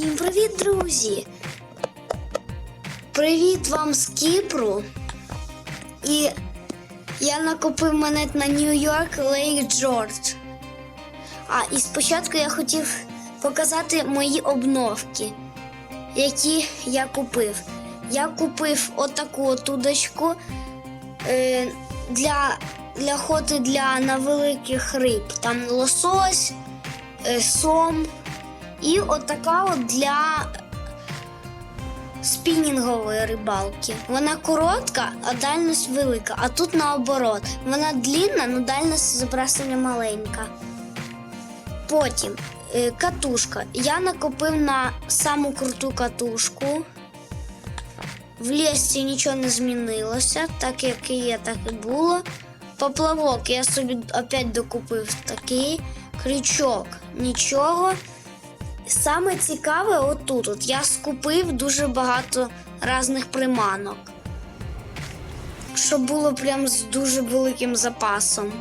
Всім привіт, друзі! Привіт вам з Кіпру. І я накопив монет на Нью-Йорк Лейк Джордж. А і спочатку я хотів показати мої обновки, які я купив. Я купив отаку от удочку е, для, для охоти для на великих риб. Там лосось, е, сом. І отака от для спінінгової рибалки. Вона коротка, а дальність велика. А тут наоборот. Вона длінна, але дальність зображення маленька. Потім е, катушка. Я накопив на саму круту катушку. В лісі нічого не змінилося, так як і є, так і було. Поплавок я собі опять докупив такий. Крючок нічого. Саме цікаве отут. От я скупив дуже багато різних приманок. Щоб було прям з дуже великим запасом.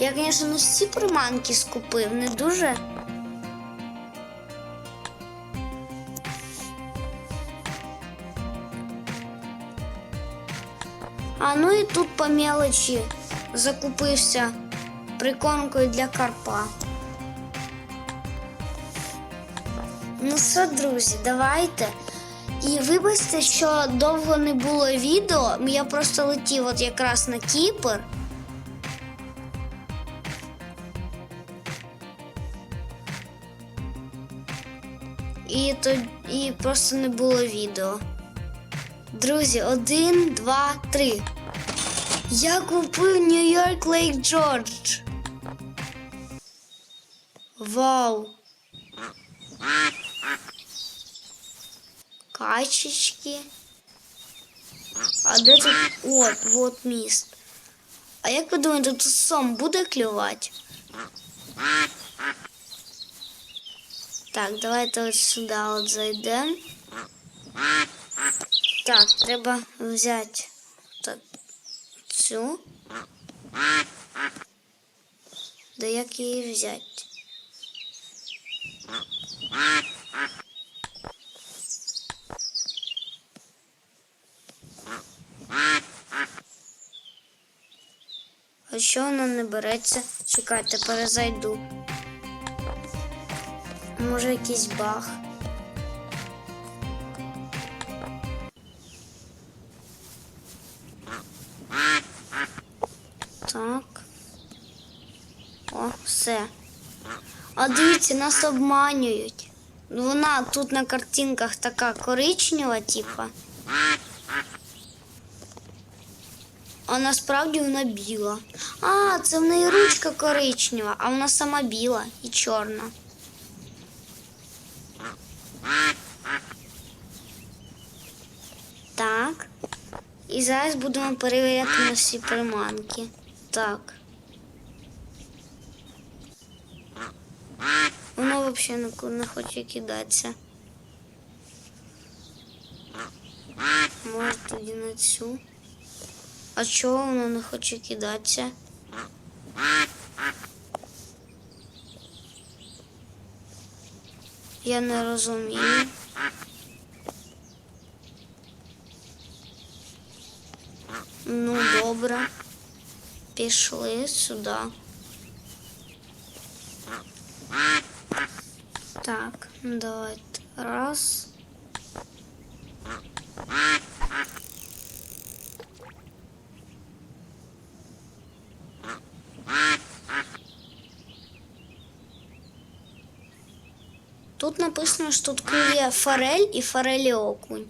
Я, звісно, не всі приманки скупив, не дуже. А ну і тут по мелочі закупився прикормкою для карпа. Ну що, друзі, давайте. І вибачте, що довго не було відео. Я просто летів от якраз на Кіпр. І, то, і просто не було відео. Друзі, один, два, три. Я купив Нью-Йорк Лейк Джордж. Вау! Качечки. А де тут. От, от міст. А як ви думаєте, тут сом буде клювати? Так, давайте от сюди от зайдемо. Так, треба взяти так, цю. Да як її взяти? А що вона не береться? Чекайте, перезайду. Може якийсь баг. Так. О, все. А дивіться, нас обманюють. Вона тут на картинках така коричнева, типа. А насправді вона біла. А, це в неї ручка коричнева, а вона сама біла і чорна. Так. І зараз будемо перевіряти на всі приманки. Так. Воно взагалі не хоче кидатися. Може тоді на цю. А чого воно не хоче кидатися? Я не розумію. Ну, добре. Пішли сюди. Так, давайте. Раз. Тут написано, що тут клює форель і форелі окунь.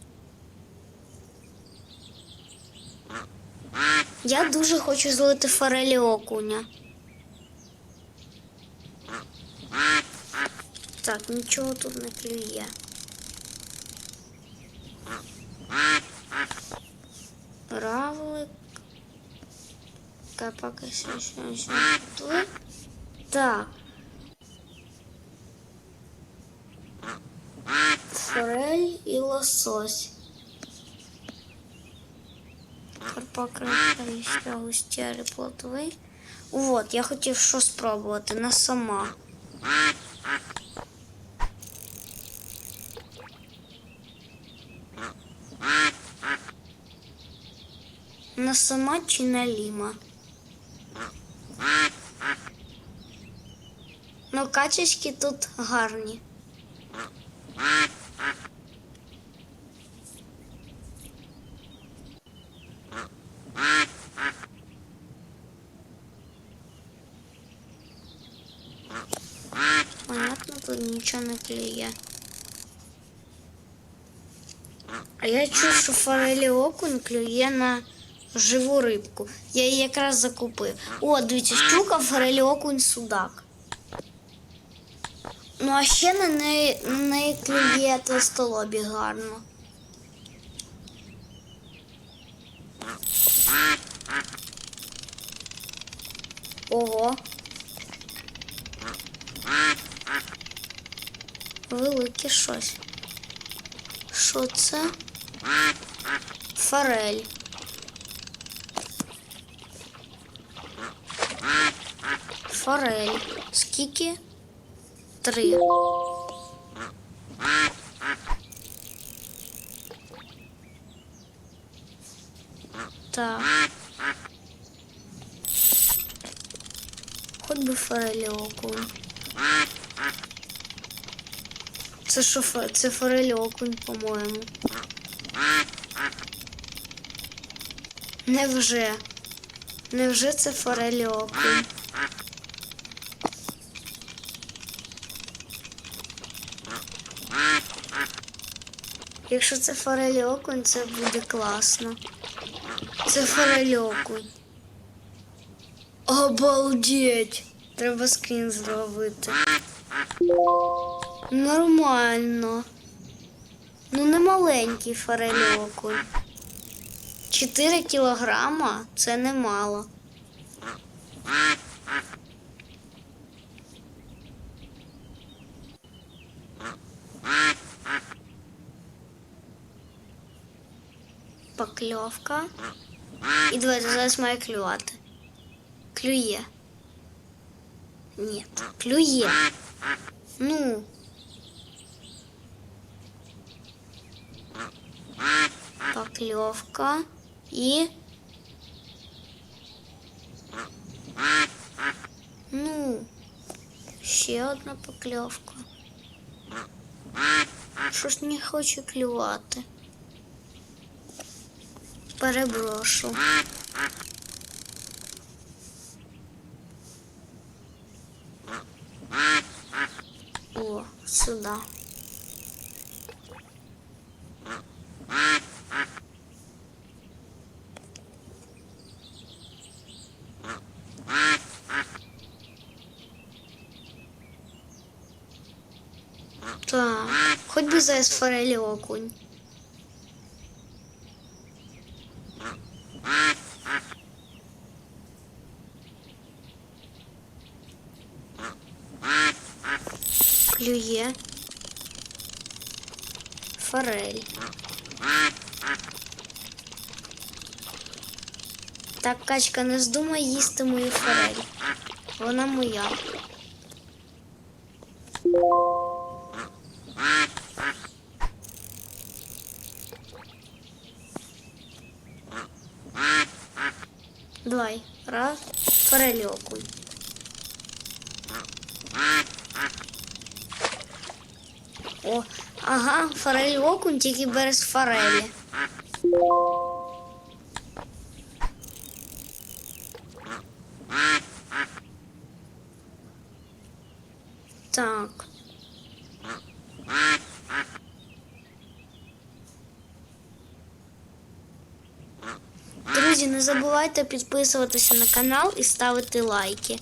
Я дуже хочу зловити форелі окуня. Так, нічого тут не клює. Равлик. Капака ще, ще, ще. Тут. Так. форель і лосось. Карпак ще густяри плотви. От, я хотів що спробувати на сама. На сама чи на ліма? Ну, качечки тут гарні. Нічого не клює. А я чув, що окунь клює на живу рибку. Я її якраз закупив. О, дивіться, щука, форелі окунь, судак. Ну, а ще на неї, на неї клює толстолобі гарно. Ого. Велике щось. Що це? Форель. Форель. Скільки? Три. Так. Хоч би форель окунь. Це що це форель окунь, по-моєму. Невже? Невже це форель окунь? Якщо це форель окунь, це буде класно. Це форель окунь. Обалдеть! Треба скрін зробити. Нормально. Ну, не маленький форель окунь. 4 кілограма це немало. Покльовка. І давайте зараз має клювати. Клює. Ні, клює. Ну. Поклевка и... Ну, ще одна покльовка. Що ж не хочу клювати? Переброшу. О, сюда. Так, хоть бы зараз форелі окунь. Клює. Форель. Так, качка, не здумай їсти мою форель. Вона моя. Раз, форель окунь. О, ага, форель окунь, тільки без форелі. Так. Друзі, не забувайте підписуватися на канал і ставити лайки.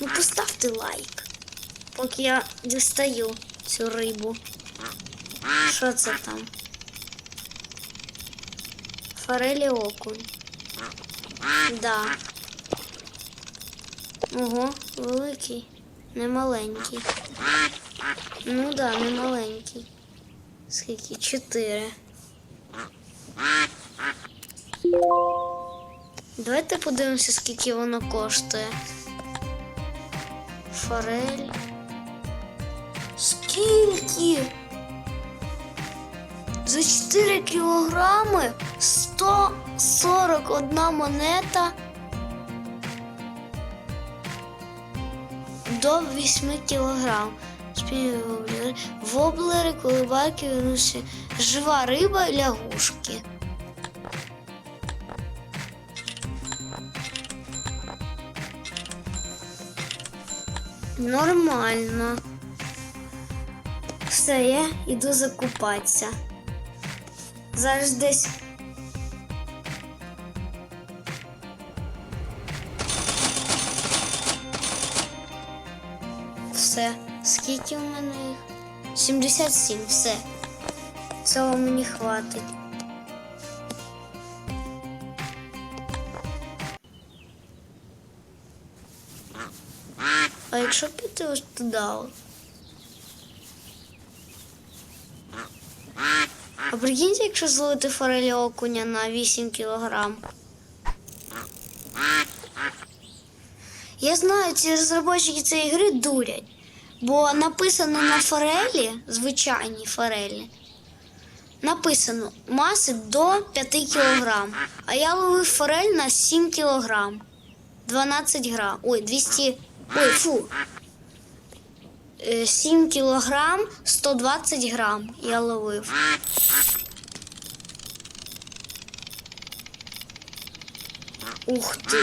Ну, поставте лайк, поки я дістаю цю рибу. Що це там? Форелі окунь. Да. Ого, великий, не маленький. Ну да, не маленький. Скільки? Чотири. Давайте подивимося, скільки воно коштує. Форель. Скільки? За 4 кілограми? 141 монета до 8 кілограм. Співвоблери, воблери, колибайки, вірусі, жива риба, лягушки. Нормально. Все, я йду закупатися. Зараз десь. Все. Скільки у мене їх? 77, все. Цього мені хватить. А якщо піти ось туди? А прикиньте, якщо зловити форелі окуня на 8 кілограм. Я знаю, ці розробники цієї гри дурять. Бо написано на форелі, звичайній форелі, написано маси до 5 кілограм. А я ловив форель на 7 кілограм. 12 грам. Ой, 200. Ой, фу. Е, 7 кілограм 120 грам я ловив. Ух ти.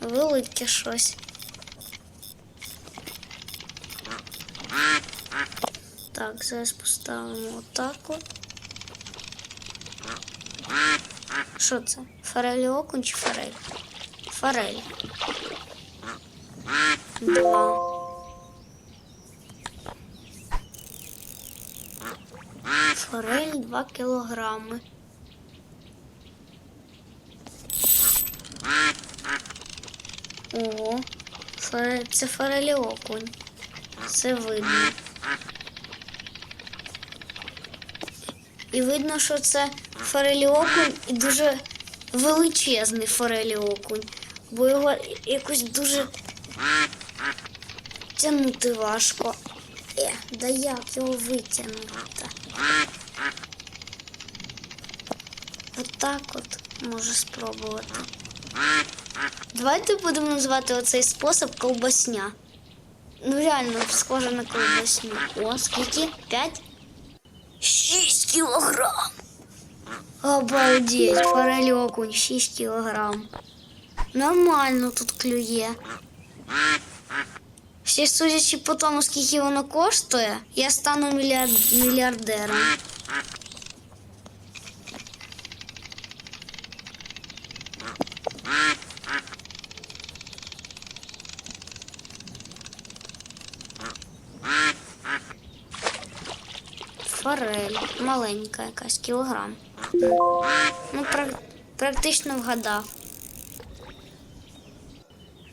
Велике щось. Так, зараз поставимо отак от. Що це? Форель окунь чи форель? Форель. Два. Форель 2 кілограми. Ого, це форель окунь. Це видно. І видно, що це форелі окунь і дуже величезний форелі окунь, бо його якось дуже тягнути важко. Е, да як його витягнути? Отак от можу спробувати. Давайте будемо називати оцей спосіб ковбасня. Ну реально схоже на ковбасню. О, скільки? П'ять? Шість кілограм. Обалдеть, форель окунь, 6 кілограм. Нормально тут клює. Ще судячи по тому, скільки воно коштує, я стану мільярд... мільярдером. Форель, маленька якась, кілограм. Ну, практично вгадав.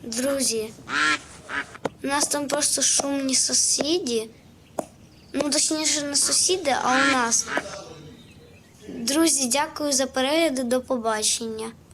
Друзі, у нас там просто шумні сусіди. Ну, точніше, не сусіди, а у нас. Друзі, дякую за перегляди. До побачення.